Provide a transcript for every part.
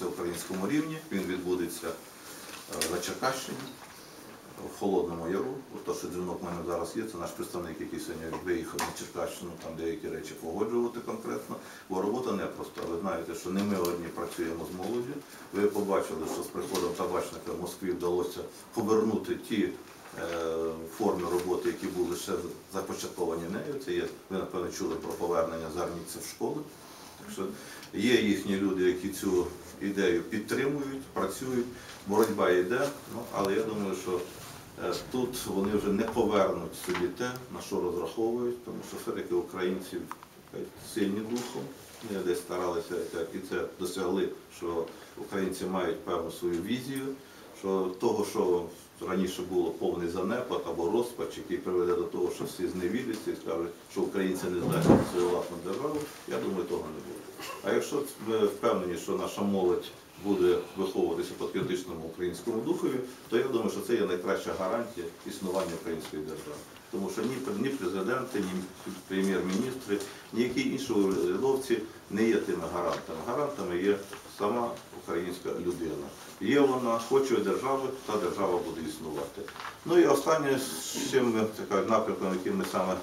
всеукраїнському рівні. Він відбудеться е, на Черкащині, в Холодному Яру. То, що дзвінок в мене зараз є, це наш представник, який сьогодні виїхав на Черкащину, там деякі речі погоджувати конкретно. Бо робота непроста. Ви знаєте, що не ми одні працюємо з молоді. Ви побачили, що з приходом табачника в Москві вдалося повернути ті е, форми роботи, які були ще започатковані нею. Це є, ви напевно чули про повернення зарніця в школи. Що є їхні люди, які цю ідею підтримують, працюють, боротьба йде, ну, але я думаю, що е, тут вони вже не повернуть собі те, на що розраховують, тому що все-таки українці кажуть, сильні духом, вони десь старалися і це досягли, що українці мають певну свою візію, що того, що раніше було повний занепад або розпач, який приведе до того, що всі зневіряться і скажуть, що українці не знають свою власну державу, я думаю, того не буде. А якщо ми впевнені, що наша молодь буде виховуватися в патріотичному українському духові, то я думаю, що це є найкраща гарантія існування української держави. Тому що ні, ні президенти, ні прем'єр-міністри, ніякі інші урядовці не є тими гарантами. Гарантами є сама українська людина. Є вона, хоче держави, та держава буде існувати. Ну і останнє, з чим напрямком, яким ми саме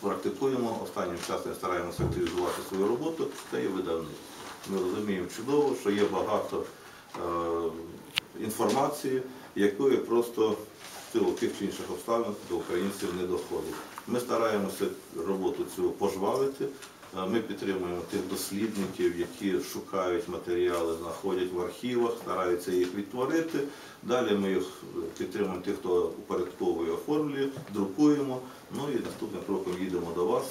практикуємо, останнім часом стараємося активізувати свою роботу, це є видавництво. Ми розуміємо чудово, що є багато е, інформації, якої просто в силу тих чи інших обставин до українців не доходить. Ми стараємося роботу цю пожвавити. Е, Ми підтримуємо тих дослідників, які шукають матеріали, знаходять в архівах, стараються їх відтворити. Далі ми їх підтримуємо тих, хто упорядковує, оформлює, друкуємо. Ну і наступним кроком їдемо до вас,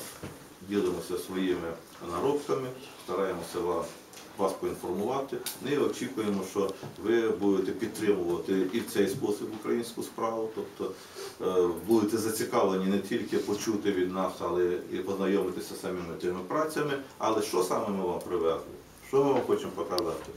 ділимося своїми наробками, стараємося вас, вас поінформувати. Ми очікуємо, що ви будете підтримувати і в цей спосіб українську справу, тобто е, будете зацікавлені не тільки почути від нас, але і познайомитися самими тими працями. Але що саме ми вам привезли? Що ми вам хочемо показати?